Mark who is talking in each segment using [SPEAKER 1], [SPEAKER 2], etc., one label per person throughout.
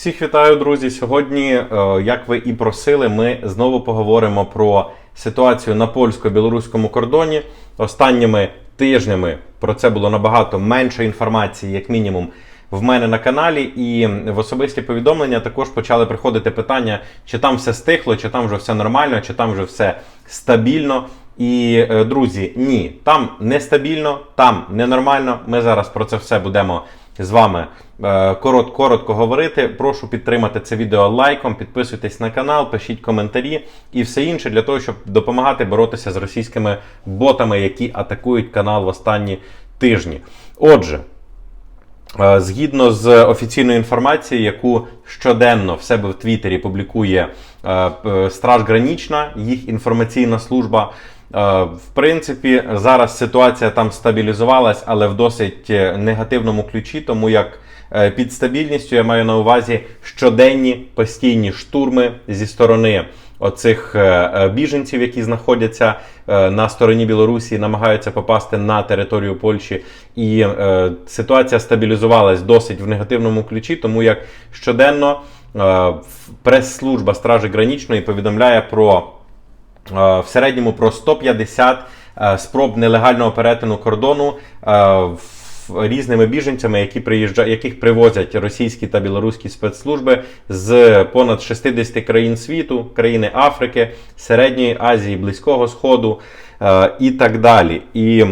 [SPEAKER 1] Всіх вітаю, друзі. Сьогодні, е, як ви і просили, ми знову поговоримо про ситуацію на польсько-білоруському кордоні. Останніми тижнями про це було набагато менше інформації, як мінімум, в мене на каналі. І в особисті повідомлення також почали приходити питання, чи там все стихло, чи там вже все нормально, чи там вже все стабільно. І, е, друзі, ні, там нестабільно, там ненормально. Ми зараз про це все будемо з вами е, корот, коротко говорити. Прошу підтримати це відео лайком, підписуйтесь на канал, пишіть коментарі і все інше для того, щоб допомагати боротися з російськими ботами, які атакують канал в останні тижні. Отже. Е, Згідно з офіційною інформацією, яку щоденно в себе в Твіттері публікує е, Страж Гранічна, їх інформаційна служба. В принципі, зараз ситуація там стабілізувалась, але в досить негативному ключі, тому як під стабільністю я маю на увазі щоденні постійні штурми зі сторони оцих е, е, біженців, які знаходяться е, на стороні Білорусі, намагаються попасти на територію Польщі. І е, ситуація стабілізувалась досить в негативному ключі, тому як щоденно е, прес-служба Стражі Гранічної повідомляє про е, в середньому про 150 е, спроб нелегального перетину кордону е, в- різними біженцями, які приїжджають, яких привозять російські та білоруські спецслужби з понад 60 країн світу, країни Африки, Середньої Азії, Близького Сходу е, і так далі. І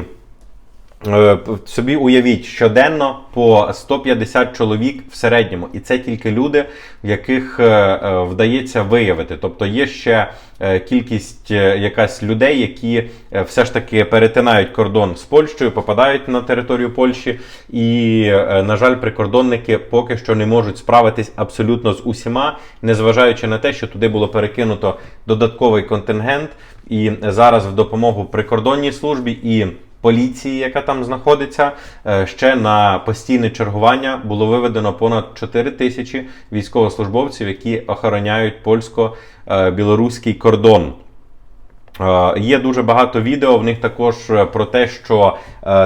[SPEAKER 1] Собі уявіть, щоденно по 150 чоловік в середньому, і це тільки люди, яких е, е, вдається виявити. Тобто є ще е, кількість е, якась людей, які е, все ж таки перетинають кордон з Польщею, попадають на територію Польщі, і, е, на жаль, прикордонники поки що не можуть справитись абсолютно з усіма, незважаючи на те, що туди було перекинуто додатковий контингент, і зараз в допомогу прикордонній службі і поліції, яка там знаходиться, е, ще на постійне чергування було виведено понад 4 тисячі військовослужбовців, які охороняють польсько-білоруський кордон. Е, Є дуже багато відео в них також е, про те, що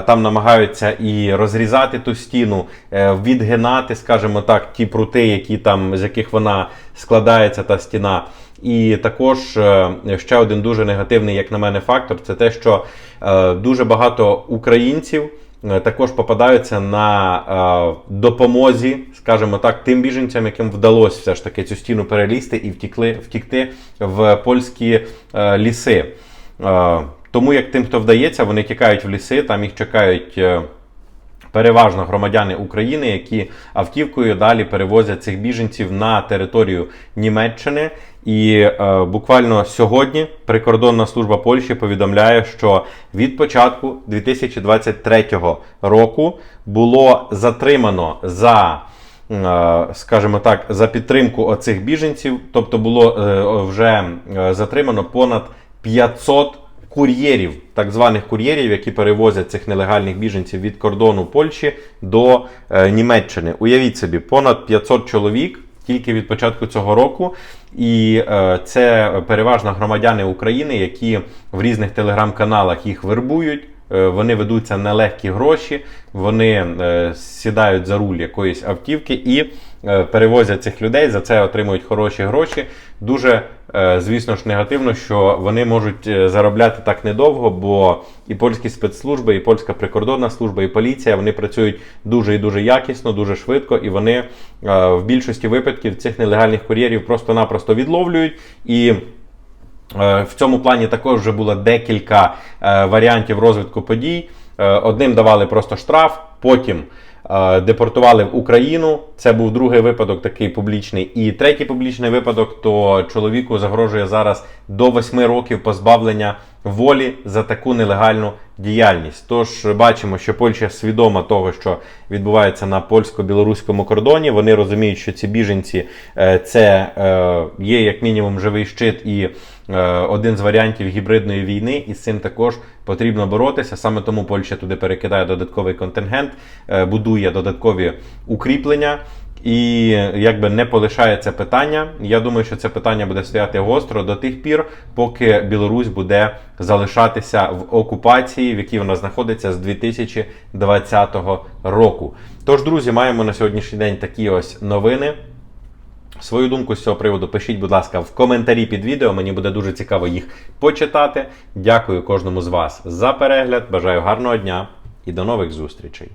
[SPEAKER 1] там намагаються і розрізати ту стіну, відгинати, скажімо так, ті прути, які там, з яких вона складається, та стіна. І також е, ще один дуже негативний, як на мене, фактор це те, що е, дуже багато українців е, також попадаються на допомозі, скажімо так, тим біженцям, яким вдалося все ж таки цю стіну перелізти і втікли, втікти в польські ліси. Тому як тим, хто вдається, вони тікають в ліси, там їх чекають. Переважно громадяни України, які автівкою далі перевозять цих біженців на територію Німеччини. І е, буквально сьогодні прикордонна служба Польщі повідомляє, що від початку 2023 року було затримано за, е, скажімо так, за підтримку оцих біженців, тобто було е, вже е, затримано понад 500 кур'єрів, так званих кур'єрів, які перевозять цих нелегальних біженців від кордону Польщі до е, Німеччини. Уявіть собі, понад 500 чоловік тільки від початку цього року. І е, це переважно громадяни України, які в різних телеграм-каналах їх вербують. Е, Вони ведуться на легкі гроші, вони е, сідають за руль якоїсь автівки і е, перевозять цих людей, за це отримують хороші гроші. Дуже, звісно ж, негативно, що вони можуть заробляти так недовго, бо і польські спецслужби, і польська прикордонна служба, і поліція вони працюють дуже і дуже якісно, дуже швидко, і вони в більшості випадків цих нелегальних кур'єрів просто-напросто відловлюють і. Е, В цьому плані також вже було декілька е, варіантів розвитку подій. Е, Одним давали просто штраф, потім депортували в Україну. Це був другий випадок, такий публічний. І третій публічний випадок, то чоловіку загрожує зараз до 8 років позбавлення волі за таку нелегальну діяльність. Тож бачимо, що Польща свідома того, що відбувається на польсько-білоруському кордоні. Вони розуміють, що ці біженці е, це е, є як мінімум живий щит і е, один з варіантів гібридної війни, і з цим також потрібно боротися. Саме тому Польща туди перекидає додатковий контингент, будує додаткові укріплення. І якби не полишає це питання. Я думаю, що це питання буде стояти гостро до тих пір, поки Білорусь буде залишатися в окупації, в якій вона знаходиться з 2020 року. Тож, друзі, маємо на сьогоднішній день такі ось новини. Свою думку з цього приводу пишіть, будь ласка, в коментарі під відео. Мені буде дуже цікаво їх почитати. Дякую кожному з вас за перегляд. Бажаю гарного дня і до нових зустрічей.